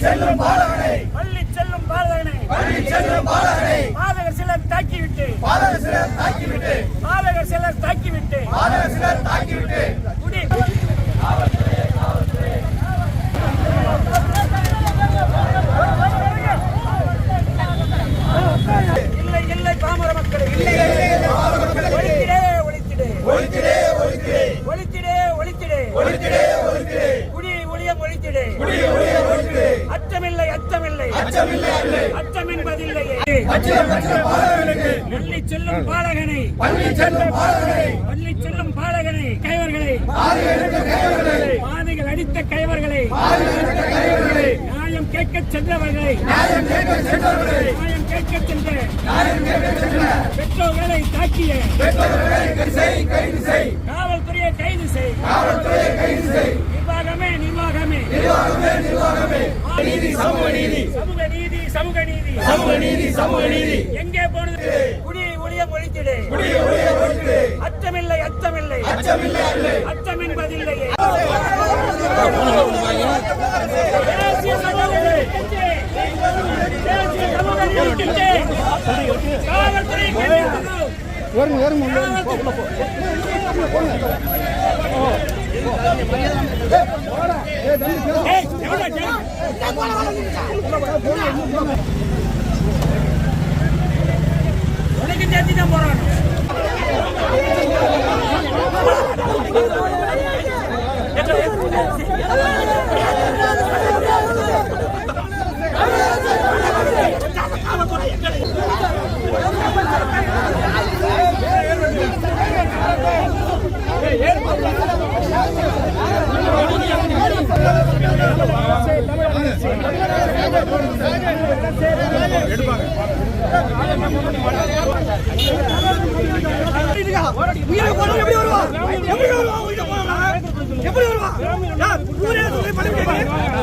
செல்லும் பாலகனை. பள்ளி செல்லும் பாலகனை. பள்ளி செல்லும் பாலகனை. பாதகர் சிலர் தாக்கிவிட்டு. பாதகர் சிலர் தாக்கிவிட்டு. பாதகர் சிலர் தாக்கிவிட்டு. பாதகர் அச்சமில்லை அச்சமில்லை. அச்சம் என்பதில்லையே செல்லும் பாலகனை. பள்ளி செல்லும் பாலகனை. கைவர்களை. பாதைகள் அடித்த கைவர்களை. நியாயம் கேட்க சென்றவர்களை. நியாயம் கேட்க சென்ற. பெற்றோர்களை தாக்கிய. காவல்துறையை கைது செய். காவல்துறையை கைது செய். நீதி சமூக நீதி சமூக நீதி சமூக நீதி சமூக நீதி சமூக நீதி எங்கே போனது குடி ஒளியம் ஒழித்திடு குடிய ஒழிய ஒழித்திடே அச்சமில்லை அச்சமில்லை அச்சமில்லை இல்லை அச்சம் என்பதில்லையே தேசிய சமூக. தேசிய. காவல்துறை ஜனம்? உனக்கு சேர்த்து தான் போறான்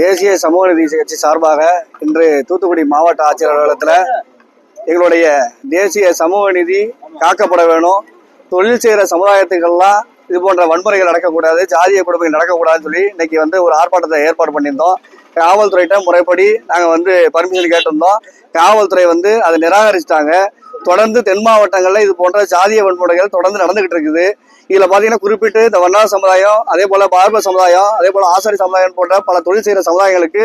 தேசிய சமூக நீதி கட்சி சார்பாக இன்று தூத்துக்குடி மாவட்ட ஆட்சியர் அலுவலகத்தில் எங்களுடைய தேசிய சமூக நீதி காக்கப்பட வேணும். தொழில் செய்கிற சமுதாயத்துக்கெல்லாம் இது போன்ற வன்முறைகள் நடக்கக்கூடாது ஜாதிய கொடுமைகள் நடக்கக்கூடாதுன்னு சொல்லி இன்னைக்கு வந்து ஒரு ஆர்ப்பாட்டத்தை ஏற்பாடு பண்ணியிருந்தோம். காவல்துறையிட்ட முறைப்படி நாங்கள் வந்து பர்மிஷன் கேட்டிருந்தோம். காவல்துறை வந்து அதை நிராகரிச்சிட்டாங்க. தொடர்ந்து தென் மாவட்டங்களில் இது போன்ற ஜாதிய வன்முறைகள் தொடர்ந்து நடந்துகிட்டு இருக்குது. இதுல பாத்தீங்கன்னா குறிப்பிட்டு இந்த வண்ணார் சமுதாயம் அதே போல பார்ப சமுதாயம் அதே போல ஆசாரி சமுதாயம் போன்ற பல தொழில் செய்கிற சமுதாயங்களுக்கு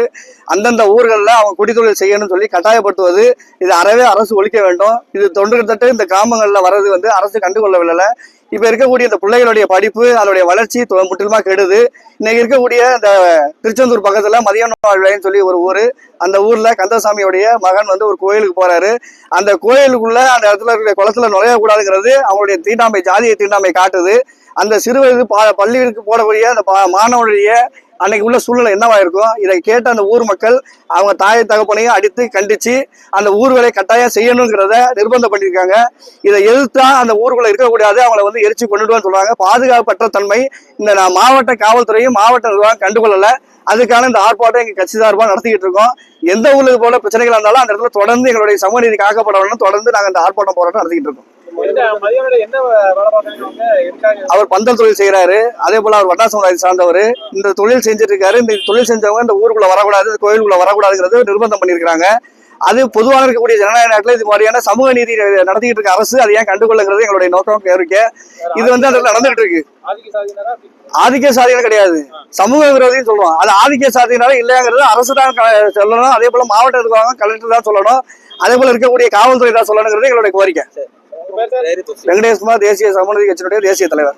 அந்தந்த ஊர்களில் அவங்க குடித்தொழில் செய்யணும்னு சொல்லி கட்டாயப்படுத்துவது இது அறவே அரசு ஒழிக்க வேண்டும். இது தொண்டுகிட்டத்தட்ட இந்த கிராமங்களில் வர்றது வந்து அரசு கண்டுகொள்ளவில்லை. இப்ப இருக்கக்கூடிய இந்த பிள்ளைகளுடைய படிப்பு அதனுடைய வளர்ச்சி முற்றிலுமா கெடுது. இன்னைக்கு இருக்கக்கூடிய இந்த திருச்செந்தூர் பக்கத்துல மதியானம் சொல்லி ஒரு ஊர். அந்த ஊர்ல கந்தசாமியுடைய மகன் வந்து ஒரு கோயிலுக்கு போறாரு. அந்த கோயிலுக்குள்ள அந்த இடத்துல இருக்கிற குளத்துல நுழையக்கூடாதுங்கிறது அவங்களுடைய தீண்டாமை ஜாதியை தீண்டாமை காட்டுது. அந்த சிறுவயது பா பள்ளிகளுக்கு போடக்கூடிய அந்த பா- மாணவனுடைய அன்னைக்கு உள்ள சூழ்நிலை என்னவா இருக்கும்? இதை கேட்ட அந்த ஊர் மக்கள் அவங்க தாயை தகப்பனையும் அடித்து கண்டிச்சு அந்த ஊர்களை கட்டாயம் செய்யணுங்கிறத நிர்பந்தம் பண்ணியிருக்காங்க. இதை எதிர்த்தா அந்த ஊருக்குள்ள இருக்கக்கூடாது அவங்கள வந்து எரிச்சு கொண்டுடுவான்னு சொல்றாங்க பாதுகாப்பற்ற தன்மை இந்த நான் மாவட்ட காவல்துறையும் மாவட்ட நிர்வாகம் கண்டுகொள்ளல. அதுக்கான இந்த ஆர்ப்பாட்டம் எங்க கட்சி சார்பாக நடத்திக்கிட்டு இருக்கோம். எந்த ஊருக்கு போல பிரச்சனைகள் இருந்தாலும் அந்த இடத்துல தொடர்ந்து எங்களுடைய சமூக நீதி காக்கப்பட வேண்டும் தொடர்ந்து நாங்கள் இந்த ஆர்ப்பாட்டம் போராட்டம் நடத்திக்கிட்டு இருக்கோம். அவர் பந்தல் தொழில் செய்யறாரு அதே போல அவர் வட்டா சமுதாயத்தை சார்ந்தவர். இந்த தொழில் செஞ்சுட்டு இருக்காரு இந்த தொழில் செஞ்சவங்க இந்த ஊருக்குள்ள வரக்கூடாது கோயிலுக்குள்ள வரக்கூடாதுங்கிறது நிர்பந்தம் பண்ணியிருக்காங்க அது பொதுவாக இருக்கக்கூடிய ஜனநாயக நாட்டில் இது மாதிரியான சமூக நீதி நடத்திக்கிட்டு இருக்க அரசு அதை ஏன் கண்டுகொள்ளுங்கிறது எங்களுடைய நோக்கம் கோரிக்கை இது வந்து அந்த இடத்துல நடந்துகிட்டு இருக்கு. ஆதிக்க சாதிகள் கிடையாது. சமூக விரோதின்னு சொல்லுவோம். அது ஆதிக்க சாதியினால இல்லையாங்கிறது அரசு தான் சொல்லணும். அதே போல மாவட்ட நிர்வாகம் கலெக்டர் தான் சொல்லணும். அதே போல இருக்கக்கூடிய காவல்துறை தான் சொல்லணுங்கிறது எங்களுடைய கோரிக்கை. வெங்கடேஷ்குமார் தேசிய சமூக கட்சியினுடைய தேசிய தலைவர்.